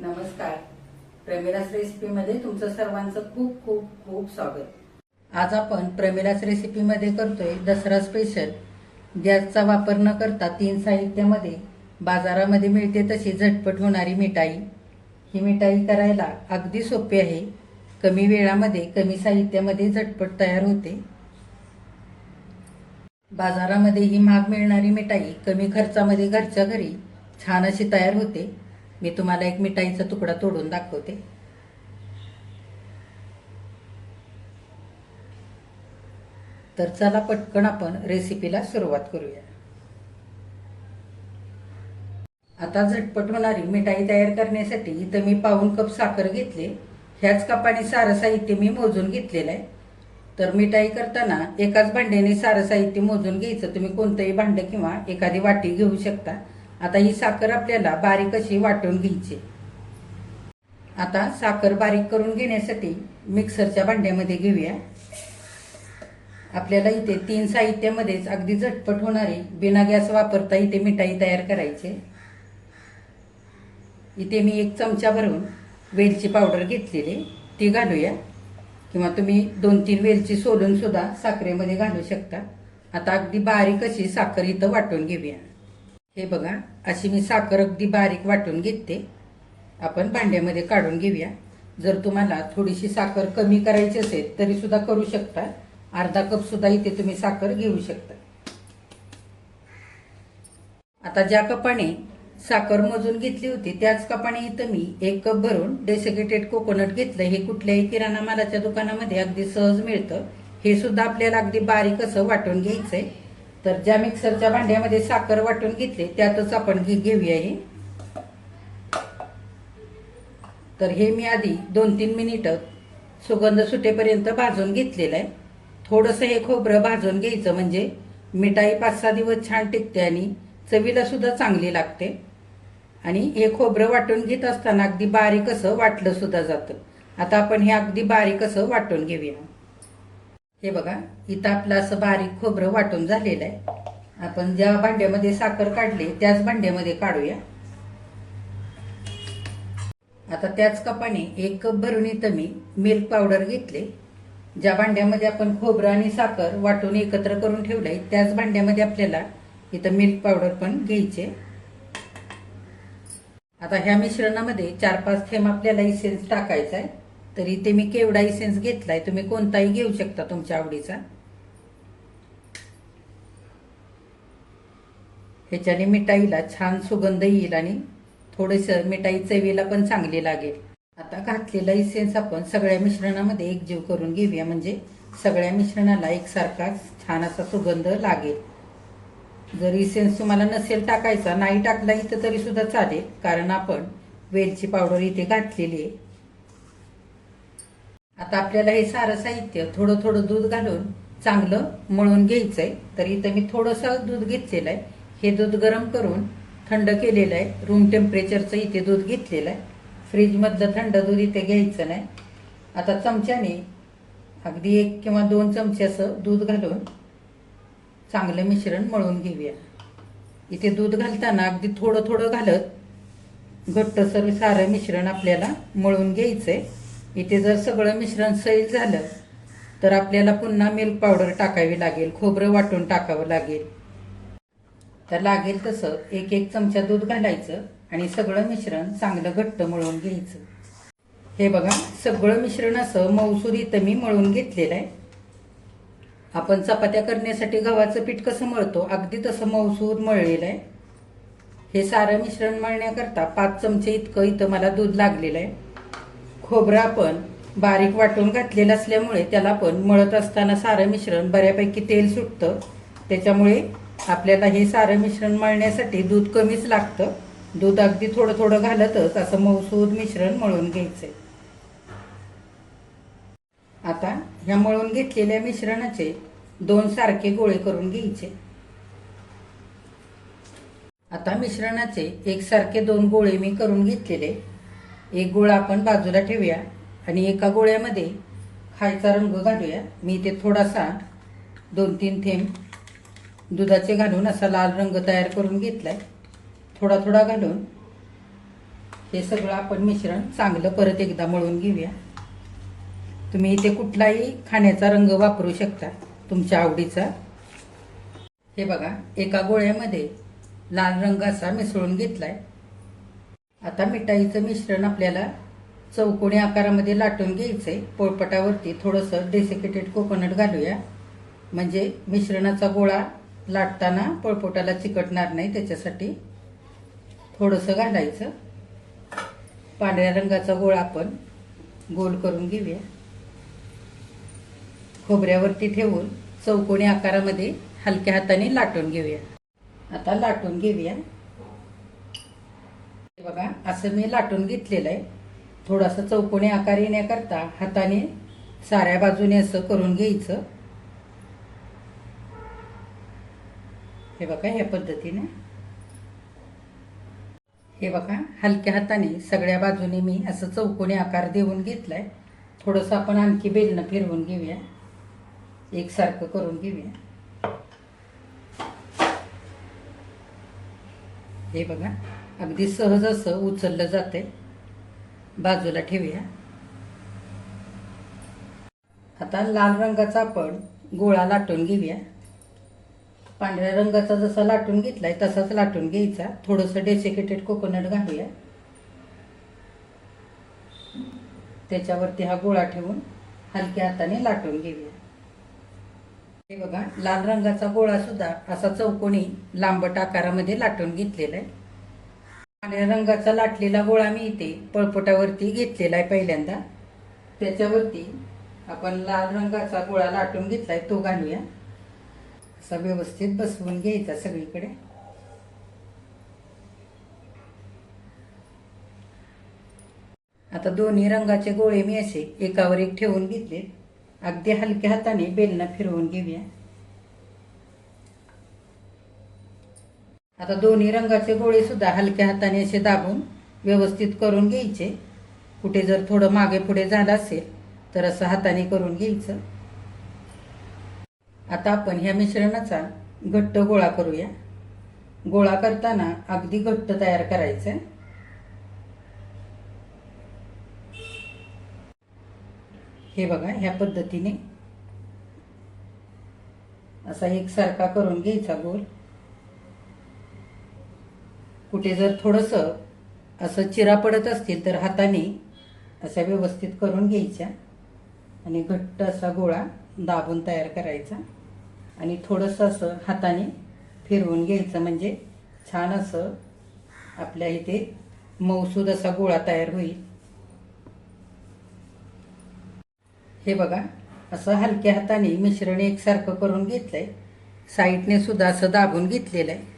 नमस्कार. प्रमिलास रेसिपीमध्ये तुमचं सर्वांचं खूप खूप खूप स्वागत. आज आपण प्रमिलास रेसिपीमध्ये करतोय दसरा स्पेशल गॅसचा वापर न करता तीन साहित्यामध्ये बाजारामध्ये मिळते तशी झटपट होणारी मिठाई. ही मिठाई करायला अगदी सोपी आहे. कमी वेळामध्ये कमी साहित्यामध्ये झटपट तयार होते. बाजारामध्ये ही महाग मिळणारी मिठाई कमी खर्चामध्ये घरच्या घरी छान अशी तयार होते. मी तुम्हाला एक मिठाईचा तुकडा तोडून दाखवते. तर चला पटकन आपण रेसिपीला सुरुवात करूया. आता झटपट होणारी मिठाई तयार करण्यासाठी इथं मी पाऊन कप साखर घेतले. ह्याच कपाने सारं साहित्य मी मोजून घेतलेलं आहे. तर मिठाई करताना एकाच भांड्याने सारं साहित्य मोजून घ्यायचं. तुम्ही कोणतंही भांडं किंवा एखादी वाटी घेऊ शकता. आता ही साखर आपल्याला बारीक अशी वाटून घ्यायची. आता साखर बारीक करून घेण्यासाठी मिक्सरच्या भांड्यामध्ये घेऊया. आपल्याला इथे तीन साहित्यामध्येच अगदी झटपट होणारी बिना गॅस वापरता इथे मिठाई तयार करायची. इथे मी एक चमचा भरून वेलची पावडर घेतलेली ती घालूया. किंवा तुम्ही दोन तीन वेलची सोलून सुद्धा साखरेमध्ये घालू शकता. आता अगदी बारीक अशी साखर इथं वाटून घेऊया. हे बघा अशी मी साखर अगदी बारीक वाटून घेते आपण भांड्यामध्ये काढून घेऊया. जर तुम्हाला थोडीशी साखर कमी करायची असेल तरी सुद्धा करू शकता. अर्धा कप सुद्धा इथे तुम्ही साखर घेऊ शकता. आता ज्या कपाने साखर मोजून घेतली होती त्याच कपाने इथं मी एक कप भरून डेसिकेटेड कोकोनट घेतलं. हे कुठल्याही किराणा मालाच्या दुकानामध्ये अगदी सहज मिळतं. हे सुद्धा आपल्याला अगदी बारीक असं वाटून घ्यायचंय. तर ज्या मिक्सरच्या भांड्यामध्ये साखर वाटून घेतले त्यातच आपण घे घेऊया हे. तर हे मी आधी दोन तीन मिनिटं सुगंध सुटेपर्यंत भाजून घेतलेलं आहे थोडंसं हे खोबरं भाजून घ्यायचं म्हणजे मिठाई पाच सहा दिवस छान टिकते आणि चवीला सुद्धा चांगली लागते. आणि हे खोबरं वाटून घेत असताना अगदी बारीक असं वाटलं सुद्धा जातं. आता आपण हे अगदी बारीक असं वाटून घेऊया. हे बघा इथं आपलं असं बारीक खोबरं वाटून झालेलं आहे. आपण ज्या भांड्यामध्ये साखर काढली त्याच भांड्यामध्ये काढूया. आता त्याच कपाने एक कप भरून इथं मी मिल्क पावडर घेतले. ज्या भांड्यामध्ये आपण खोबरं आणि साखर वाटून एकत्र करून ठेवलंय त्याच भांड्यामध्ये आपल्याला इथं मिल्क पावडर पण घ्यायचे. आता ह्या मिश्रणामध्ये चार पाच थेंब आपल्याला इसेन्स टाकायचा आहे. तर इथे मी केवढा इसेन्स घेतलाय तुम्ही कोणताही घेऊ शकता तुमच्या आवडीचा. ह्याच्याने मिठाईला छान सुगंध येईल आणि थोडस मिठाई चवीला पण चांगली लागेल. आता घातलेला इसेन्स आपण सगळ्या मिश्रणामध्ये एकजीव करून घेऊया म्हणजे सगळ्या मिश्रणाला एकसारखा छान असा सुगंध लागेल. जर इसेन्स तुम्हाला नसेल टाकायचा नाही टाकला इथं तरी सुद्धा चालेल कारण आपण वेलची पावडर इथे घातलेली आहे. आता आपल्याला हे सारं साहित्य थोडं थोडं दूध घालून चांगलं मळून आहे तर इथं मी थोडंसं दूध घेतलेलं आहे. हे दूध गरम करून थंड केलेलं आहे. रूम टेम्परेचरचं इथे दूध घेतलेलं आहे. फ्रीजमधलं थंड दूध इथे घ्यायचं नाही. आता चमच्याने अगदी एक किंवा दोन चमचे असं दूध घालून चांगलं मिश्रण मळून घेऊया. इथे दूध घालताना अगदी थोडं थोडं घालत घट्टसर सारं मिश्रण आपल्याला मळून घ्यायचं आहे इथे जर सगळं मिश्रण सैल झालं तर आपल्याला पुन्हा मिल्क पावडर टाकावी लागेल खोबरं वाटून टाकावं लागेल. तर लागेल तसं एक एक चमचा दूध घालायचं आणि सगळं मिश्रण चांगलं घट्ट मळून घ्यायचं. हे बघा सगळं मिश्रण असं मौसूर इथं मी मळून घेतलेलं आहे. आपण चपात्या करण्यासाठी गव्हाचं पीठ कसं मळतो अगदी तसं मौसूर मळलेलं आहे. हे सारं मिश्रण मळण्याकरता पाच चमचे इतकं इथं मला दूध लागलेलं आहे. खोबरं आपण बारीक वाटून घातलेलं असल्यामुळे त्याला पण मळत असताना सारं मिश्रण बऱ्यापैकी तेल सुटतं. त्याच्यामुळे आपल्याला हे सारं मिश्रण मळण्यासाठी दूध कमीच लागतं. दूध अगदी थोडं थोडं घालतच असं मऊसूद मिश्रण मळून घ्यायचं आता ह्या मळून घेतलेल्या मिश्रणाचे दोन सारखे गोळे करून घ्यायचे. आता मिश्रणाचे एकसारखे दोन गोळे मी करून घेतलेले. एक गोळा आपण बाजूला ठेवूया आणि एका गोळ्यामध्ये खायचा रंग घालूया. मी इथे थोडासा दोन तीन थेंब दुधाचे घालून असा लाल रंग तयार करून घेतला आहे थोडा थोडा घालून हे सगळं आपण मिश्रण चांगलं परत एकदा मळून घेऊया. तुम्ही इथे कुठलाही खाण्याचा रंग वापरू शकता तुमच्या आवडीचा. हे बघा एका गोळ्यामध्ये लाल रंग असा मिसळून घेतला आहे आता मिठाईचं मिश्रण आपल्याला चौकोनी आकारामध्ये लाटून घ्यायचंय. पोळपटावरती थोडंसं डेसिकेटेड कोकोनट घालूया. म्हणजे मिश्रणाचा गोळा लाटताना पोळपोटाला चिकटणार नाही त्याच्यासाठी थोडंसं घालायचं. पांढऱ्या रंगाचा गोळा आपण गोल करून घेऊया. खोबऱ्यावरती ठेवून चौकोनी आकारामध्ये हलक्या हाताने लाटून घेऊया. आता लाटून घेऊया. बघा असं मी लाटून घेतलेलं आहे. थोडासा चौकोनी आकार येण्याकरता हाताने साऱ्या बाजूने असं करून घ्यायचं. हे बघा ह्या पद्धतीने. हे बघा हलक्या हाताने सगळ्या बाजूने मी असं चौकोनी आकार देऊन घेतलाय. थोडंसं आपण आणखी बेलनं फिरवून घेऊया. एकसारखं करून घेऊया. हे बघा. अगदी सहज असं उचललं जाते बाजूला ठेवूया. आता लाल रंगाचा आपण गोळा लाटून घेऊया. पांढऱ्या रंगाचा जसा लाटून घेतलाय तसाच लाटून घ्यायचा. थोडंसं डेसिकेटेड कोकोनट घालूया. त्याच्यावरती हा गोळा ठेवून हलक्या हाताने लाटून घेऊया. हे बघा लाल रंगाचा गोळा सुद्धा असा चौकोनी लांबट आकारामध्ये लाटून घेतलेला आहे. पांढऱ्या रंगाचा लाटलेला गोळा मी इथे पळपटावरती घेतलेला आहे पहिल्यांदा. त्याच्यावरती आपण लाल रंगाचा गोळा लाटून घेतलाय तो घालूया. असा व्यवस्थित बसवून घ्यायचा सगळीकडे. आता दोन्ही रंगाचे गोळे मी असे एकावर एक ठेवून घेतले अगदी हलक्या हाताने बेलना फिरवून घेऊया. आता दोन्ही रंगाचे गोळे सुद्धा हलक्या हाताने असे दाबून व्यवस्थित करून घ्यायचे. कुठे जर थोडं मागे पुढे झालं असेल तर असं हाताने करून घ्यायचं. आता आपण ह्या मिश्रणाचा घट्ट गोळा करूया. गोळा करताना अगदी घट्ट तयार करायचं. हे बघा ह्या पद्धतीने असा एकसारखा करून घ्यायचा गोल. कुठे जर थोडंसं असं चिरा पडत असतील तर हाताने अशा व्यवस्थित करून घ्यायच्या. आणि घट्ट असा गोळा दाबून तयार करायचा. आणि थोडंसं असं हाताने फिरवून घ्यायचं. म्हणजे छान असं आपल्या इथे मऊसूद असा गोळा तयार होईल. हे बघा असं हलक्या हाताने मिश्रण एकसारखं करून घेतलंय. साईडने सुद्धा असं दाबून घेतलेलं आहे.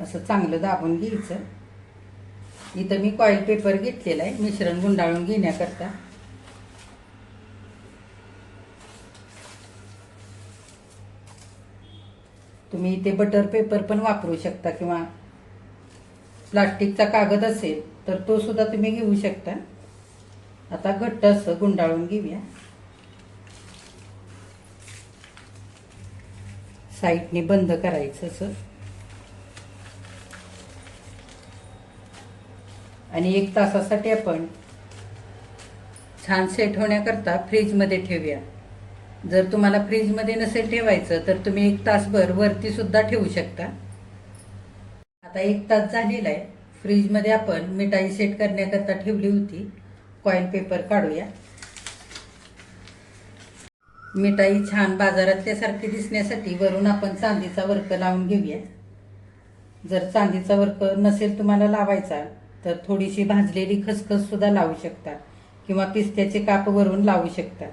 असं चांगलं दाबून घ्यायचं. इथं मी कॉईल पेपर घेतलेला आहे. मिश्रण गुंडाळून घेण्याकरता. तुम्ही इथे बटर पेपर पण वापरू शकता किंवा प्लास्टिकचा कागद असेल तर तो सुद्धा तुम्ही घेऊ शकता. आता घट्ट असं गुंडाळून घेऊया. साईडने बंद करायचं असं. आणि एक तासासाठी आपण छान सेट होण्याकरता फ्रीजमध्ये ठेवूया. जर तुम्हाला फ्रीजमध्ये नसेल ठेवायचं तर तुम्ही एक तासभर वरतीसुद्धा ठेवू शकता. आता एक तास झालेला आहे. फ्रीजमध्ये आपण मिठाई सेट करण्याकरता ठेवली होती. कॉईल पेपर काढूया. मिठाई छान बाजारातल्यासारखी दिसण्यासाठी वरून आपण चांदीचा वर्क लावून घेऊया. जर चांदीचा वर्क नसेल तुम्हाला लावायचा तर थोडीशी भाजलेली खसखस सुद्धा लावू शकता. किंवा पिस्त्याचे काप वरून लावू शकता.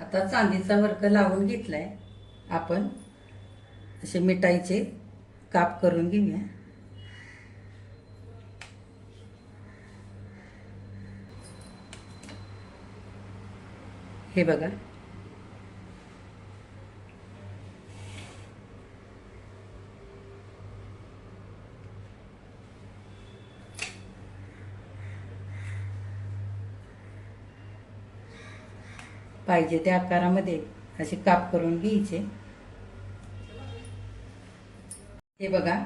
आता चांदीचा वर्क लावून घेतलाय. आपण असे मिठाईचे काप करून घेऊया. हे बघा. पाहिजे त्या आकारामध्ये असे काप करून घ्यायचे. हे बघा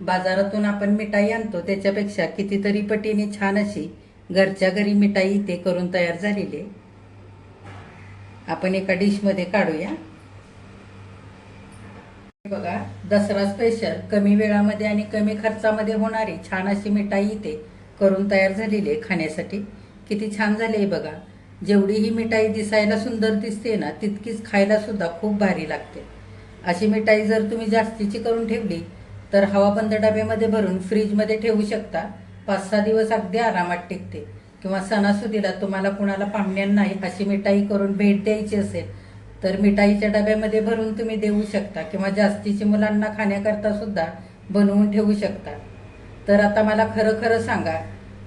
बाजारातून आपण मिठाई आणतो त्याच्यापेक्षा कितीतरी पटीने छान अशी घरच्या घरी मिठाई इथे करून तयार झालेली आहे. आपण एका डिशमध्ये काढूया. बघा दसरा स्पेशल कमी वेळामध्ये आणि कमी खर्चामध्ये होणारी छान अशी मिठाई इथे करून तयार झालेली आहे खाण्यासाठी. किती छान झाली आहे बघा. जेवढी ही मिठाई दिसायला सुंदर दिसते ना तितकीच खायला सुद्धा खूप भारी लागते. अशी मिठाई जर तुम्ही जास्तीची करून ठेवली तर हवाबंद डब्यामध्ये भरून फ्रीजमध्ये ठेवू शकता. पाच सहा दिवस अगदी आरामात टिकते. किंवा सणासुदीला तुम्हाला कुणाला पाहुण्यांना अशी मिठाई करून भेट द्यायची असेल तर मिठाईच्या डब्यामध्ये भरून तुम्ही देऊ शकता किंवा जास्तीची मुलांना खाण्याकरता सुद्धा बनवून ठेवू शकता. तर आता मला खरं खरं सांगा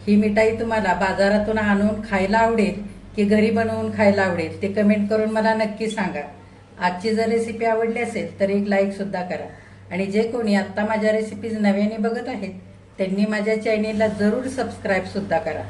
ही मिठाई तुम्हाला बाजारातून आणून खायला आवडेल की घरी बनवून खायला आवडेल ते कमेंट करून मला नक्की सांगा. आजची जर रेसिपी आवडली असेल तर एक लाईकसुद्धा करा. आणि जे कोणी आत्ता माझ्या रेसिपीज नव्याने बघत आहेत त्यांनी माझ्या चॅनेलला जरूर सबस्क्राईब सुद्धा करा.